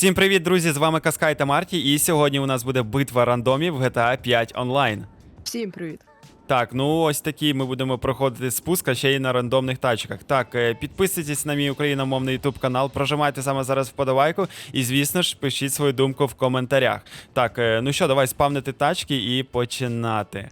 Всім привіт, друзі! З вами Каскай та Марті, і сьогодні у нас буде битва рандомів в GTA 5 онлайн. Всім привіт. Так, ну ось такі ми будемо проходити спуск, а ще й на рандомних тачках. Так, е, підписуйтесь на мій україномовний YouTube канал, прожимайте саме зараз вподобайку і, звісно ж, пишіть свою думку в коментарях. Так, е, ну що, давай спавнити тачки і починати.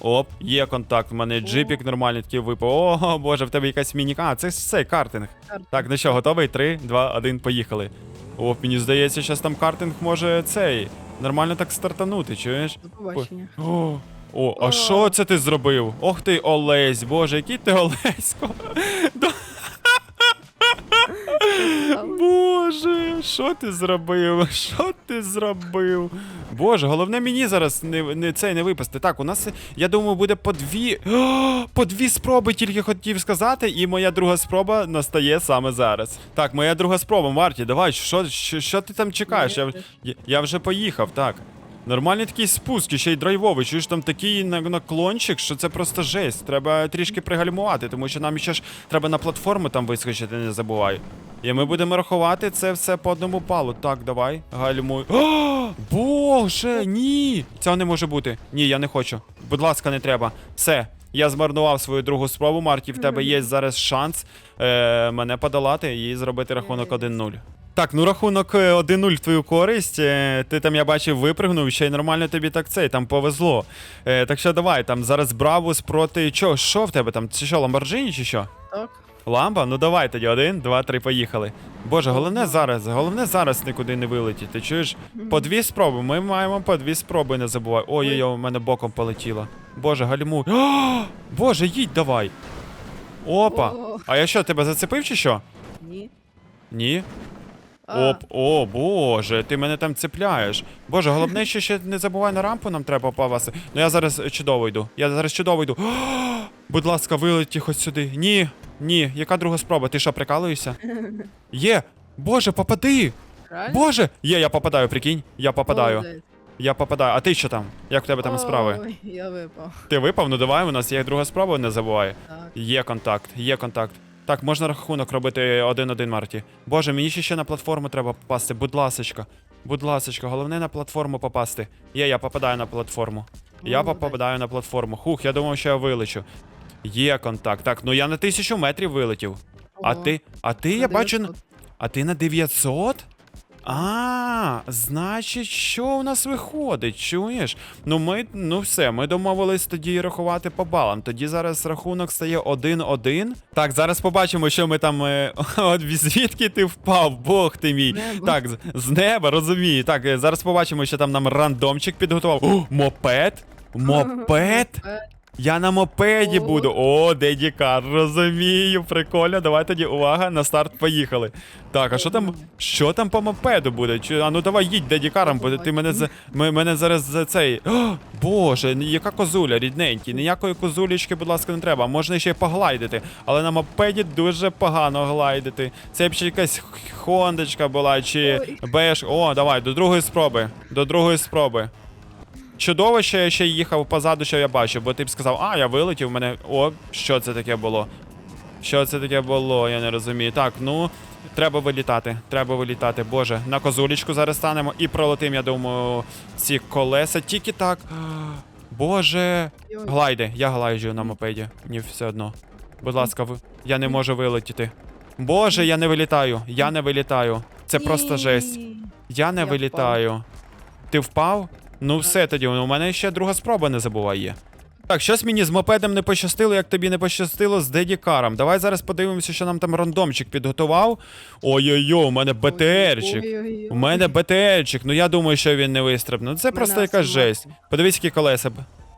Оп, є контакт. У мене джипік нормальний такий випав. О, боже, в тебе якась мініка. А, це картинг. Картинг. Так, ну що, готовий? Три, два, один, поїхали. О, мені здається, зараз там картинг може цей. Нормально так стартанути, чуєш? До побачення. О, о, а що це ти зробив? Ох ти, Олесь, боже, який ти Олесько. Боже, що ти зробив? Що ти зробив? Боже, головне мені зараз не, не цей не випасти. Так, у нас, я думаю, буде по дві. О, по дві спроби тільки хотів сказати, і моя друга спроба настає саме зараз. Так, моя друга спроба, Марті, давай, що, що, що ти там чекаєш? Я, я вже поїхав, так. Нормальний такий спуск, і ще й драйвовий. Чуєш там такий наклончик, що це просто жесть. Треба трішки пригальмувати, тому що нам ще ж треба на платформу там вискочити, не забувай. І ми будемо рахувати це все по одному палу. Так, давай, гальмуй. О, Боже, ні! Цього не може бути. Ні, я не хочу. Будь ласка, не треба. Все. Я змарнував свою другу спробу, Марті. В тебе є зараз шанс е, мене подолати і зробити рахунок 1-0. Так, ну рахунок е, 1-0 в твою користь. Е, Ти там, я бачив, випригнув, ще й нормально тобі так цей, там повезло. Е, Так що давай, там зараз Бравус проти чого? Що в тебе там? Це що, Ламборджині чи що? Так. Ламба? Ну давай тоді, один, два, три, поїхали. Боже, головне зараз, головне зараз нікуди не вилетіти. Чуєш? По дві спроби. Ми маємо по дві спроби, не забувай. Ой-ой-ой, у мене боком полетіло. Боже, гальмуй. Боже, їдь давай. Опа. А я що, тебе зацепив чи що? Ні. Ні? А, Оп, о, боже, ти мене там цепляєш. Боже, головне, що ще не забувай на рампу, нам треба попасти. Ну я зараз чудово йду. Я зараз чудово йду. О, будь ласка, вилеті хоч сюди. Ні, ні, яка друга спроба? Ти що, прикалуєшся? Є! Боже, попади! Реально? Боже! Є, я попадаю, прикинь. Я попадаю. Молодець. Я попадаю. А ти що там? Як в тебе там справи? Ой, я випав. Ти випав? Ну давай, у нас є друга спроба, не забувай. Так. Є контакт, є контакт. Так, можна рахунок робити один-один, Марті. Боже, мені ще ще на платформу треба попасти. Будь ласочка. Будь ласочка, головне на платформу попасти. Є, я попадаю на платформу. Я попадаю на платформу. Хух, я думав, що я вилечу. Є контакт. Так, ну я на тисячу метрів вилетів. А ти, а ти, я бачу, а ти на 900? А, значить, що у нас виходить, чуєш? Ну ми, ну все, ми домовились тоді рахувати по балам. Тоді зараз рахунок стає 1-1. Так, зараз побачимо, що ми там. е, От звідки ти впав, бог ти мій. Небо. Так, з, з неба, розумію. Так, е, зараз побачимо, що там нам рандомчик підготував. О, мопед? Мопед? Я на мопеді О. буду. О, Деді Кар, розумію, прикольно. Давай тоді увага, на старт поїхали. Так, а що там? Що там по мопеду буде? Чи, а ну давай їдь Деді Каром, бо ти мене за мене зараз за цей. О, Боже, яка козуля, рідненький. Ніякої козулечки, будь ласка, не треба. Можна ще й поглайдити. Але на мопеді дуже погано глайдити. Це б ще якась хондочка була, чи беш. О, давай, до другої спроби. До другої спроби. Чудово, що я ще їхав позаду, що я бачив, бо ти б сказав, а, я вилетів, мене. О, що це таке було? Що це таке було, я не розумію. Так, ну, треба вилітати. Треба вилітати. Боже, на козулечку зараз станемо і пролетим, я думаю, ці колеса. Тільки так. Боже. Глайди, я глайджу на мопеді. Ні, все одно. Будь ласка, ви... я не можу вилетіти. Боже, я не вилітаю. Я не вилітаю. Це просто жесть. Я не вилітаю. Ти впав? Ну все тоді, у мене ще друга спроба не забувай є. Так, щось мені з мопедом не пощастило, як тобі не пощастило з Дедікаром. Давай зараз подивимося, що нам там рандомчик підготував. Ой-ой-ой, у мене БТРчик. У мене БТРчик, ну я думаю, що він не вистрибне. Ну це Мене просто якась жесть. Подивись, які колеса. б.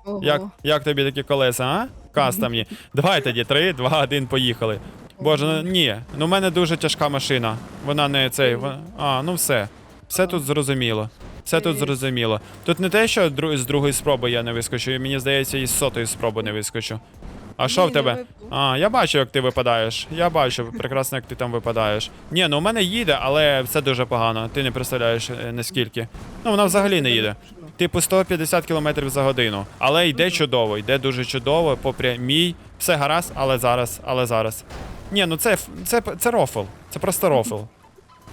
Ого. Як, як тобі такі колеса, а? Кастомні. Давай тоді, 3, 2, 1, поїхали. Боже, ну ні, ну в мене дуже тяжка машина. Вона не цей. вона- А, ну все. Все тут зрозуміло. Все тут зрозуміло. Тут не те, що дру- з другої спроби я не вискочу, і мені здається, і з сотої спроби не вискочу. А що в тебе? А, я бачу, як ти випадаєш. Я бачу прекрасно, як ти там випадаєш. Ні, ну у мене їде, але все дуже погано. Ти не представляєш е, наскільки. Ну, вона взагалі не їде. Типу 150 км за годину. Але йде чудово, йде дуже чудово, по прямій. Все гаразд, але зараз, але зараз. Ні, ну це, це, це рофл. Це просто рофл.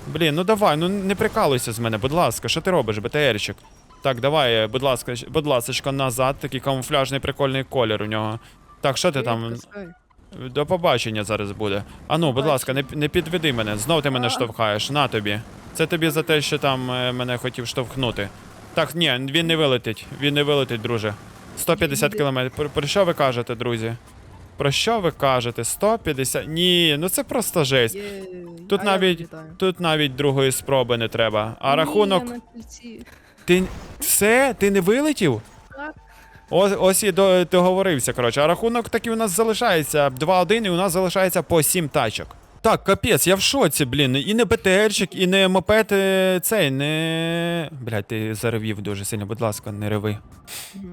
Блін, ну давай, ну не прикалуйся з мене, будь ласка, що ти робиш, БТРчик? Так, давай, будь ласка, будь ласка, назад, такий камуфляжний прикольний колір у нього. Так, що ти там? До побачення зараз буде. А ну, будь ласка, не, не підведи мене. Знов ти мене штовхаєш. На тобі. Це тобі за те, що там е, мене хотів штовхнути. Так, ні, він не вилетить. Він не вилетить, друже. 150 Їде. кілометрів. Про що ви кажете, друзі? Про що ви кажете? 150? Ні, ну це просто жесть. Є. Тут А навіть- Тут навіть другої спроби не треба. А Ні, рахунок. на кільці. Ти. Все? Ти не вилетів? Так. Ось, ось і до, договорився, коротше. А рахунок такий у нас залишається 2-1, і у нас залишається по 7 тачок. Так, капець, я в шоці, блін. І не БТРчик, і не мопед е, цей, не. Блядь, ти заревів дуже сильно, будь ласка, не реви. Мгм.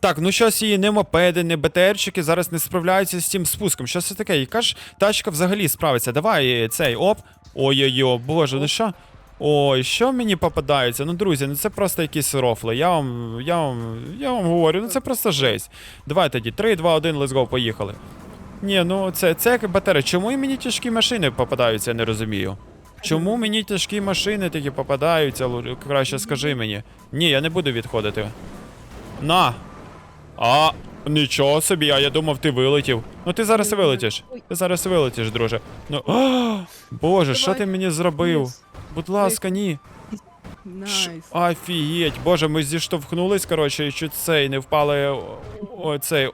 Так, ну щось і не мопеди, не БТРчики зараз не справляються з цим спуском. Що це таке? Яка ж тачка взагалі справиться? Давай цей оп. Ой-ой-ой, боже, ну що? Ой, що мені попадається? Ну, друзі, ну це просто якісь рофли. Я вам, я вам, я вам говорю, ну це просто жесть. Давай тоді, 3, 2, 1, let's go, поїхали. Ні, ну це, це як батарея. Чому мені тяжкі машини попадаються, я не розумію. Чому мені тяжкі машини такі попадаються? Краще скажи мені. Ні, я не буду відходити. На. А, нічого собі, а я думав, ти вилетів. Ну ти зараз вилетиш. Ти зараз вилетиш, друже. Ну. А, Боже, що ти мені зробив? Будь ласка, ні. Ш-. Офігеть, боже, ми зіштовхнулись, коротше, і чуть цей не впали о- о, цей е,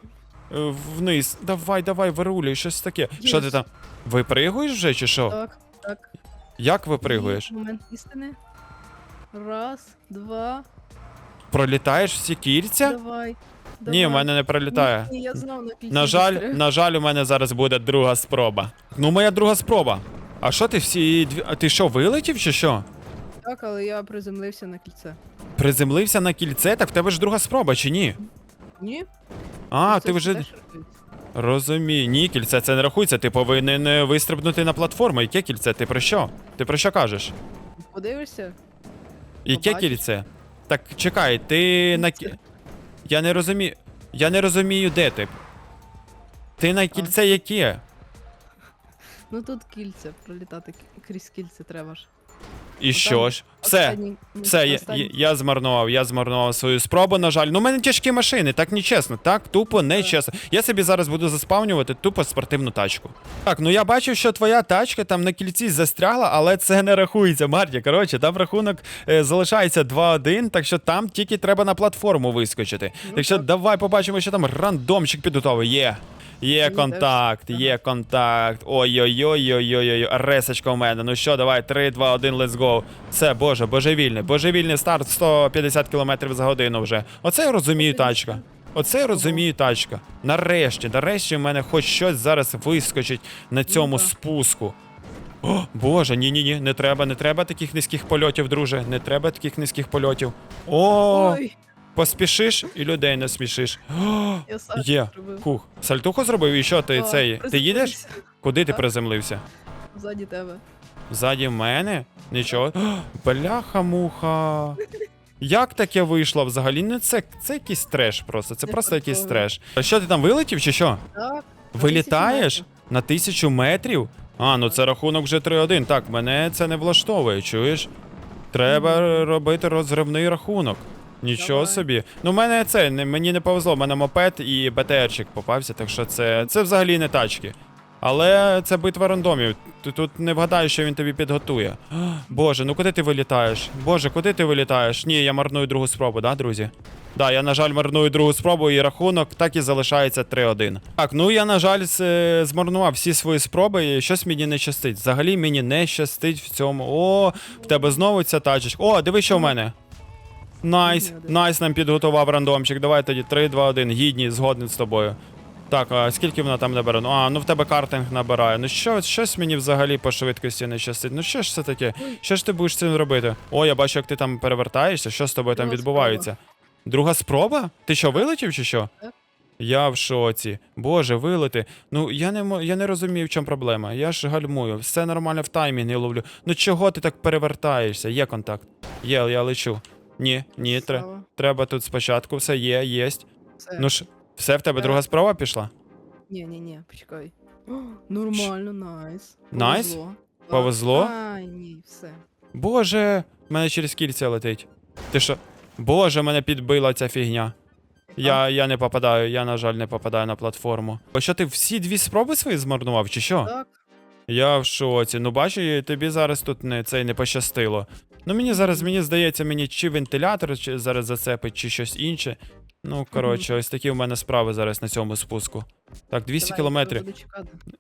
вниз. Давай, давай, вирулюй, щось таке. Що ти там? Випригуєш вже чи що? Так, так. Як випригуєш? Момент істини. Раз, два. Пролітаєш всі кільця? Давай. Ні, в мене не пролітає. Ні, я знав на. На жаль, на жаль, у мене зараз буде друга спроба. Ну, моя друга спроба. А що ти всі дві. А ти що, вилетів чи що? Так, але я приземлився на кільце. Приземлився на кільце, так в тебе ж друга спроба, чи ні? Ні? А, ти вже. Розумію. Ні, кільце це не рахується. Ти повинен е, вистрибнути на платформу. Яке кільце? Ти про що? Ти про що кажеш? Подивишся? Яке Побачиш. кільце? Так чекай, ти на кі... Я не розумію. Я не розумію, де ти. Ти на кільце яке? Ну тут кільце, пролітати крізь кільце треба ж. І що ж? Все. Останній- Все, я, останній- я, я змарнував, я змарнував свою спробу, на жаль. Ну, у мене тяжкі машини, так нечесно, так тупо нечесно. Я собі зараз буду заспавнювати тупо спортивну тачку. Так, ну я бачив, що твоя тачка там на кільці застрягла, але це не рахується, Марті. Коротше, там рахунок е, залишається 2-1, так що там тільки треба на платформу вискочити. Ну, так що так. давай побачимо, що там рандомчик підготовий. Є. Є Мені контакт, теж. є контакт. Ой-ой-ой-ой-ой-ой. Ресочка в мене. Ну що, давай, 3, 2, 1, let's go. Це, боже, божевільний. Божевільний старт 150 км за годину вже. Оце я розумію тачка. Оце я розумію тачка. Нарешті, нарешті в мене хоч щось зараз вискочить на цьому спуску. О, Боже, ні, ні, ні, не треба, не треба таких низьких польотів, друже. Не треба таких низьких польотів. О, Ой, поспішиш і людей не смішиш. О, я сам Є. зробив. Хух. Сальтуху зробив і що ти А, цей? Ти їдеш? Куди ти Так. приземлився? Ззаді тебе. Ззаді мене? Нічого. Бляха-муха. Як таке вийшло взагалі? Ну це, це якийсь треш просто. Це просто якийсь треш. А що ти там вилетів чи що? Так. Вилітаєш на тисячу метрів? А, ну це рахунок вже 3-1. Так, мене це не влаштовує, чуєш? Треба робити розривний рахунок. Нічого Давай. собі. Ну, в мене це не мені не повезло. в мене мопед і БТРчик попався, так що це, це взагалі не тачки. Але це битва рандомів. Ти тут не вгадаєш, що він тобі підготує. Боже, ну куди ти вилітаєш? Боже, куди ти вилітаєш? Ні, я марную другу спробу, да, друзі? Да, я, на жаль, марную другу спробу, і рахунок так і залишається 3-1. Так, ну я, на жаль, змарнував всі свої спроби, і щось мені не щастить. Взагалі мені не щастить в цьому. О, в тебе знову ця тачечка. О, диви, що в мене. Найс, найс нам підготував рандомчик. Давай тоді 3, 2, 1. Гідні, згоден з тобою. Так, а скільки вона там набере? Ну, а, ну в тебе картинг набирає. Ну що, щось мені взагалі по швидкості не щастить. Ну що ж це таке? Що ж ти будеш з цим робити? О, я бачу, як ти там перевертаєшся. Що з тобою там Друга відбувається? Друга спроба? Ти що, вилетів чи що? Так. Я в шоці. Боже, вилети. Ну я не мо- я не розумію, в чому проблема. Я ж гальмую, все нормально в таймінг ловлю. Ну чого ти так перевертаєшся? Є контакт. Є, я лечу. Ні, ні, тре, Слава. треба тут спочатку. Все є, єсть. Все. Ну ж, все в тебе друга спроба пішла? Ні, ні, ні, почекай. О, нормально, найс. Найс? Повезло. Повезло? Ай, ні, все. Боже, в мене через кільця летить. Ти що? Боже, мене підбила ця фігня. Я, я не попадаю, я, на жаль, не попадаю на платформу. А що ти всі дві спроби свої змарнував, чи що? Так. Я в шоці. Ну бачу, тобі зараз тут не цей не пощастило. Ну мені зараз, мені здається, мені чи вентилятор чи зараз зацепить, чи щось інше. Ну, коротше, ось такі в мене справи зараз на цьому спуску. Так, 200 Давай, кілометрів.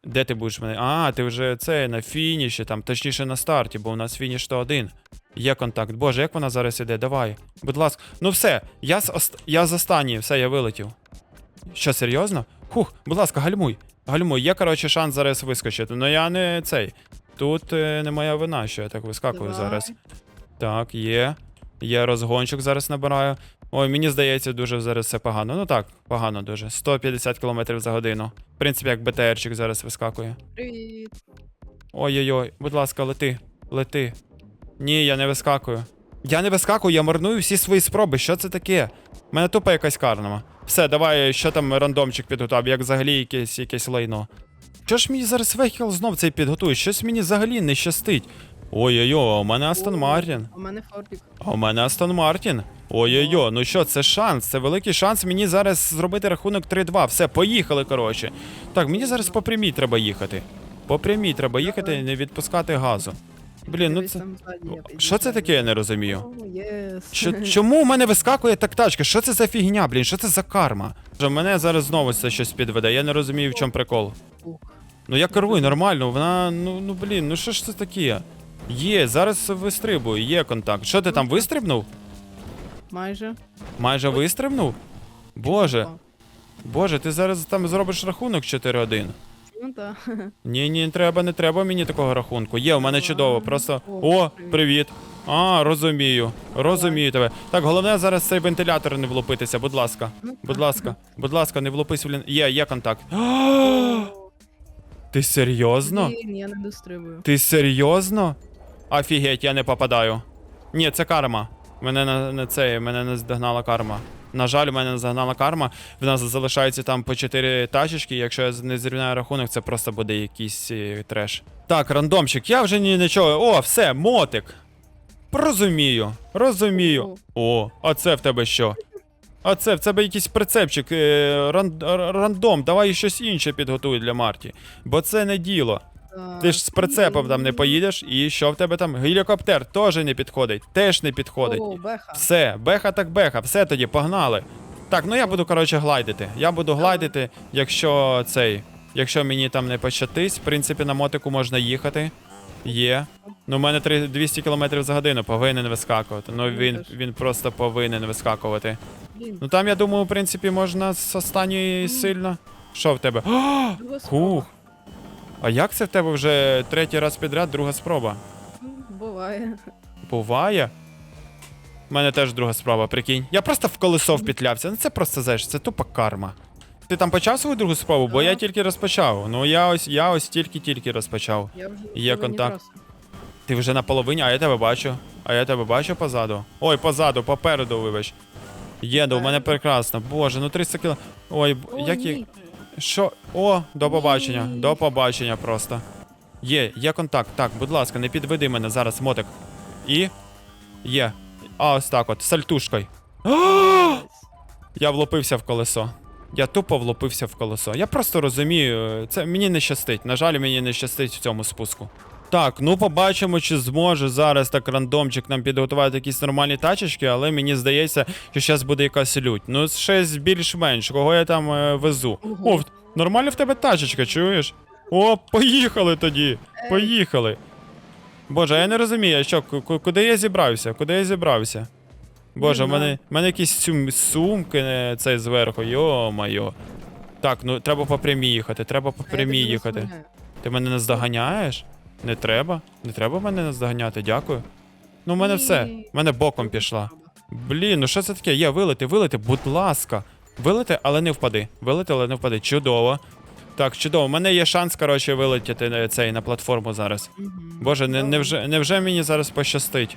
Де ти будеш мене? А, ти вже це на фініші, там, точніше на старті, бо у нас фініш то один. Є контакт. Боже, як вона зараз іде? Давай. Будь ласка. Ну все, я з, ост... я з останньої, все, я вилетів. Що, серйозно? Хух, будь ласка, гальмуй. Гальмуй. Є, коротше, шанс зараз вискочити. Ну я не цей. Тут е, не моя вина, що я так вискакую Давай. зараз. Так, є. Є розгончик зараз набираю. Ой, мені здається, дуже зараз все погано. Ну так, погано дуже. 150 км за годину. В принципі, як БТРчик зараз вискакує. Привіт. Ой-ой-ой, будь ласка, лети, лети. Ні, я не вискакую. Я не вискакую, я марную всі свої спроби. Що це таке? У мене тупо якась карнама. Все, давай, що там рандомчик підготував, як взагалі якесь, якесь лайно. Що ж мені зараз вехіл знов цей підготує? Щось мені взагалі не щастить. Ой-ой-ой, у мене Астон Мартін. У мене фордік. А у мене Астон Мартін. Ой-ой-ой, ну що, це шанс, це великий шанс мені зараз зробити рахунок 3-2. Все, поїхали, коротше. Так, мені зараз по прямій треба їхати. По прямій треба їхати і не відпускати газу. Блін, ну це. Що це таке, я не розумію. Чому у мене вискакує так тачка? Що це за фігня, блін? Що це за карма? Мене зараз знову це щось підведе. Я не розумію, в чому прикол. Ну я керую нормально, вона. Ну ну блін, ну що ж це таке? Є, зараз вистрибую, є контакт. Що ти там вистрибнув? Майже. Майже вистрибнув? Боже, боже, ти зараз там зробиш рахунок 4-1. Ну так. Ні, ні, не треба, не треба мені такого рахунку. Є, у мене чудово. Просто. О, привіт. А, розумію. Розумію тебе. Так, головне зараз цей вентилятор не влупитися, будь ласка. Ну, Будь ласка, будь ласка, не влупись в лін. Є, є контакт. Ти серйозно? Блін, я не дострибую. Ти серйозно? Офігеть, я не попадаю. Ні, це карма. Мене на, на це, мене не здогнала карма. На жаль, мене не здогнала карма. В нас залишається там по 4 тачечки. Якщо я не зрівняю рахунок, це просто буде якийсь е, треш. Так, рандомчик, я вже ні нічого. О, все, мотик. Розумію, розумію. О, а це в тебе що? А це в тебе якийсь прицепчик, е, ран, рандом, давай щось інше підготуй для Марті. Бо це не діло. Ти ж з прицепом там не поїдеш, і що в тебе там? Гелікоптер теж не підходить, теж не підходить. О, беха. Все, беха так беха, все тоді, погнали. Так, ну я буду, коротше, глайдити. Я буду глайдити, якщо цей. Якщо мені там не пощатись, в принципі, на мотику можна їхати. Є. Ну, у мене три- 200 км за годину повинен вискакувати. Ну він, він просто повинен вискакувати. Ну там, я думаю, в принципі, можна з останньої сильно. Що в тебе? Хух. А як це в тебе вже третій раз підряд, друга спроба? Буває. Буває? У мене теж друга спроба, прикинь. Я просто в колесо впітлявся. Ну це просто знаєш, це тупа карма. Ти там почав свою другу спробу, бо я тільки розпочав. Ну я ось я ось тільки-тільки розпочав. Я вже Є контакт. Ти вже на половині, а я тебе бачу. А я тебе бачу позаду. Ой, позаду, попереду, вибач. Їду, у мене Попереду. прекрасно. Боже, ну 300 кіло. Ой, О, які. ні. Що? О, до побачення. До побачення просто. Є, є контакт. Так, будь ласка, не підведи мене зараз, мотик. І. Є. А, ось так от, сальтушкою. Я влопився в колесо. Я тупо влопився в колесо. Я просто розумію, це мені не щастить. На жаль, мені не щастить в цьому спуску. Так, ну побачимо, чи зможе зараз так рандомчик нам підготувати якісь нормальні тачечки, але мені здається, що зараз буде якась лють. Ну, щось більш-менш, кого я там е, везу. О, в- нормальна в тебе тачечка, чуєш? О, поїхали тоді. Поїхали. Боже, я не розумію, а що, ку- ку- куди я зібрався? Куди я зібрався? Боже, в мене, в мене якісь сум, сумки е, цей зверху, йо-моє. Так, ну треба по прямій їхати, треба по прямій їхати. Ти мене не здоганяєш? Не треба? Не треба мене наздоганяти, дякую. Ну, в мене все. В мене боком пішла. Блін, ну що це таке? Є, вилети, вилети, будь ласка. Вилети, але не впади. Вилети, але не впади. Чудово. Так, чудово. У мене є шанс, коротше, вилетіти на цей на платформу зараз. Боже, не, невже, невже мені зараз пощастить?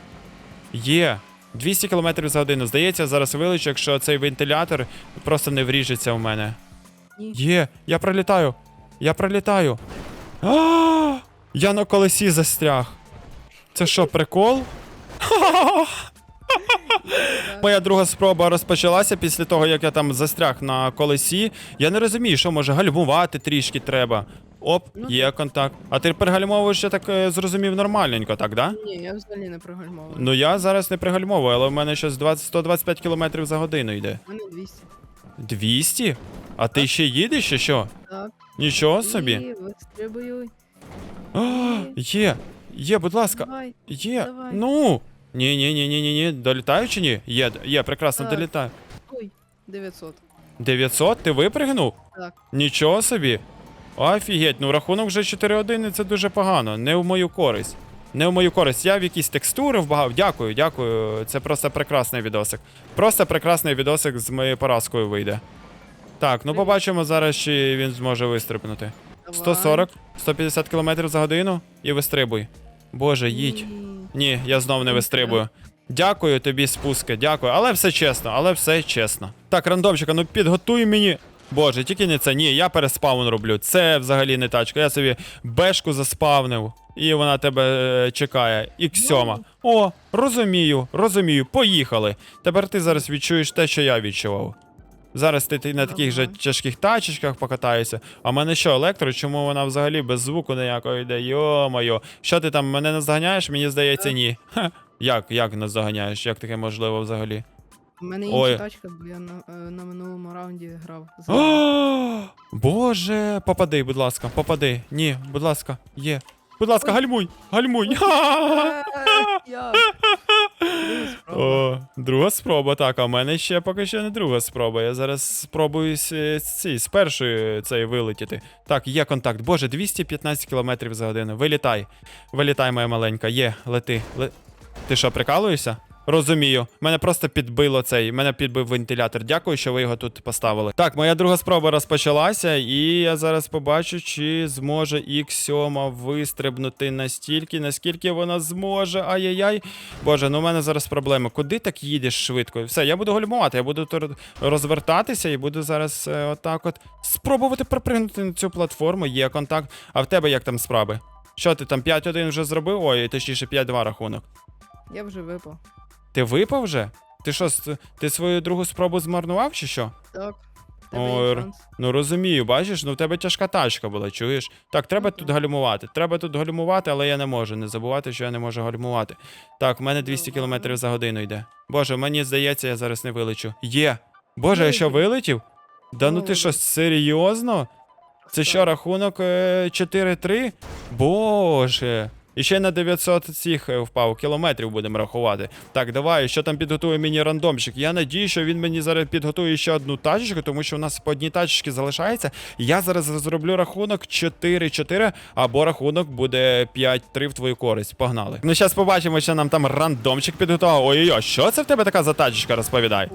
Є. 200 км за годину. Здається, зараз вилечу, якщо цей вентилятор просто не вріжеться в мене. Є, я пролітаю. Я пролітаю. А! Я на колесі застряг. Це що, прикол? Моя друга спроба розпочалася після того, як я там застряг на колесі. Я не розумію, що може гальмувати трішки треба. Оп, Ну, є контакт. А ти пригальмовуєш, я так е, зрозумів, нормальненько, так, да? Ні, я взагалі не прогальмовую. Ну я зараз не пригальмовую, але в мене щось 20, 125 км за годину йде. У мене 200. 200? А ти ще їдеш, чи що? Так. Нічого собі. І вистрибую. А, є, є, будь ласка, Давай. є. давай. Ну. Ні, ні, ні, ні, ні, ні. Долітаю чи ні? Є, є, прекрасно, Так. долітаю. Ой, 900. 900? Ти випригнув? Так. Нічого собі. Офігеть, ну рахунок вже 4-1 і це дуже погано. Не в мою користь. Не в мою користь. Я в якісь текстури вбагав. Дякую, дякую. Це просто прекрасний відосик. Просто прекрасний відосик з моєю поразкою вийде. Так, ну побачимо зараз, чи він зможе вистрибнути. Давай. 140, 150 км за годину і вистрибуй. Боже, їдь. Ні. Я знов не вистрибую. Дякую тобі, спуски, дякую. Але все чесно, але все чесно. Так, рандомчика, ну підготуй мені. Боже, тільки не це. Ні, я переспаун роблю. Це взагалі не тачка. Я собі бешку заспавнив, і вона тебе е, чекає. Іксьома. О, розумію, розумію. Поїхали. Тепер ти зараз відчуєш те, що я відчував. Зараз ти, ти на таких же тяжких тачечках покатаєшся. А в мене що, електро? Чому вона взагалі без звуку ніякого йде? Йо-моє. Що ти там мене наздоганяєш? Мені здається, ні. Ха. Як, як наздоганяєш? Як таке можливо взагалі? У мене Ой. інша тачка, бо я на, е, на минулому раунді грав. О, Боже, попади, будь ласка, попади. Ні, будь ласка, є. Будь ласка, гальмуй, гальмуй. О, друга спроба, так, а в мене ще поки що не друга спроба. Я зараз спробую з, з, ці- з першої цей вилетіти. Так, є контакт. Боже, 215 км за годину. Вилітай. Вилітай, моя маленька. Є, лети. Ле... Ти що, прикалуєшся? Розумію. Мене просто підбило цей. Мене підбив вентилятор. Дякую, що ви його тут поставили. Так, моя друга спроба розпочалася, і я зараз побачу, чи зможе X7 вистрибнути настільки, наскільки вона зможе. Ай-яй-яй. Боже, ну в мене зараз проблеми. Куди так їдеш швидко? Все, я буду гальмувати, я буду розвертатися і буду зараз е, отак от спробувати пропригнути на цю платформу. Є контакт. А в тебе як там справи? Що ти там 5-1 вже зробив? Ой, точніше 5-2 рахунок. Я вже випав. Ти випав вже? Ти що, с- ти свою другу спробу змарнував чи що? Так. в Тебе Ой, є р- шанс. Ну розумію, бачиш, ну в тебе тяжка тачка була, чуєш? Так, треба тут гальмувати. Треба тут гальмувати, але я не можу. Не забувати, що я не можу гальмувати. Так, в мене 200 км за годину йде. Боже, мені здається, я зараз не вилечу. Є. Боже, я що вилетів? Да ну ти що, серйозно? Це що, рахунок е, 4-3? Боже. І ще на 900 цих е, впав кілометрів будемо рахувати. Так, давай, що там підготує мені рандомчик. Я надію, що він мені зараз підготує ще одну тачечку, тому що у нас по одній тачечці залишається. Я зараз зроблю рахунок 4-4, або рахунок буде 5-3 в твою користь. Погнали. Ну, зараз побачимо, що нам там рандомчик підготував. Ой-ой-ой, що це в тебе така за тачечка, розповідай.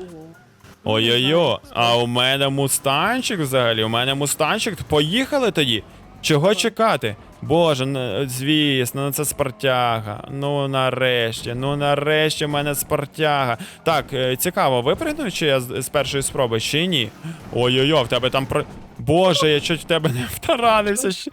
Ой-ой-ой, а у мене мустанчик взагалі, у мене мустанчик. Поїхали тоді? Чого чекати? Боже, ну, звісно, ну це спартяга. Ну нарешті, ну нарешті в мене спартяга. Так, е, цікаво, випригну чи я з, першої спроби, чи ні? Ой-ой-ой, в тебе там про. Боже, я чуть в тебе не втаранився.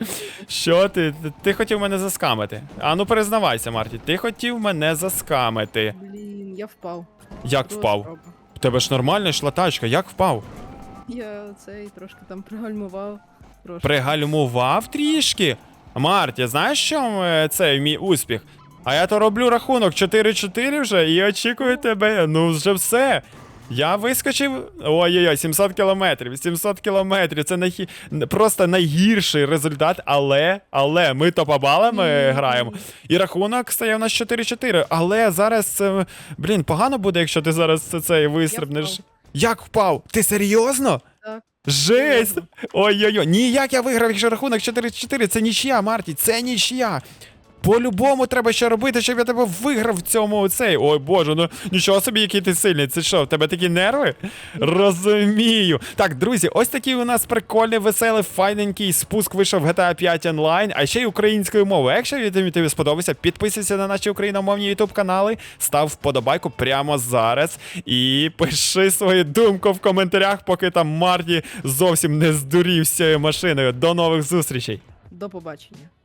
Що, ти? Ти- хотів мене заскамити. А ну признавайся, Марті, ти хотів мене заскамити. Блін, я впав. Як впав? спроба. У тебе ж нормальна йшла тачка, як впав? Я цей трошки там пригальмував. Трошки. Пригальмував трішки. Марті, знаєш, що е, це мій успіх? А я то роблю рахунок 4-4 вже і очікую тебе. Ну, вже все. Я вискочив. Ой-ой-ой, 700 кілометрів. 700 кілометрів. Це найхі... просто найгірший результат, але, але ми то по балам е, граємо. І рахунок стає у нас 4-4. Але зараз, блін, погано буде, якщо ти зараз це, це вистрибнеш. Як впав? Ти серйозно? Жесть! Ой-ой-ой, ніяк я виграв, якщо рахунок 4-4, це нічия, Марті, це нічия. По-любому треба ще робити, щоб я тебе виграв в цьому цей. Ой боже, ну нічого собі, який ти сильний. Це що, в тебе такі нерви? Розумію. Так, друзі, ось такий у нас прикольний, веселий, файненький спуск вийшов в GTA 5 онлайн, а ще й українською мовою. Якщо він тобі, сподобався, підписуйся на наші україномовні YouTube канали, став вподобайку прямо зараз і пиши свою думку в коментарях, поки там Марті зовсім не здурів з цією машиною. До нових зустрічей! До побачення.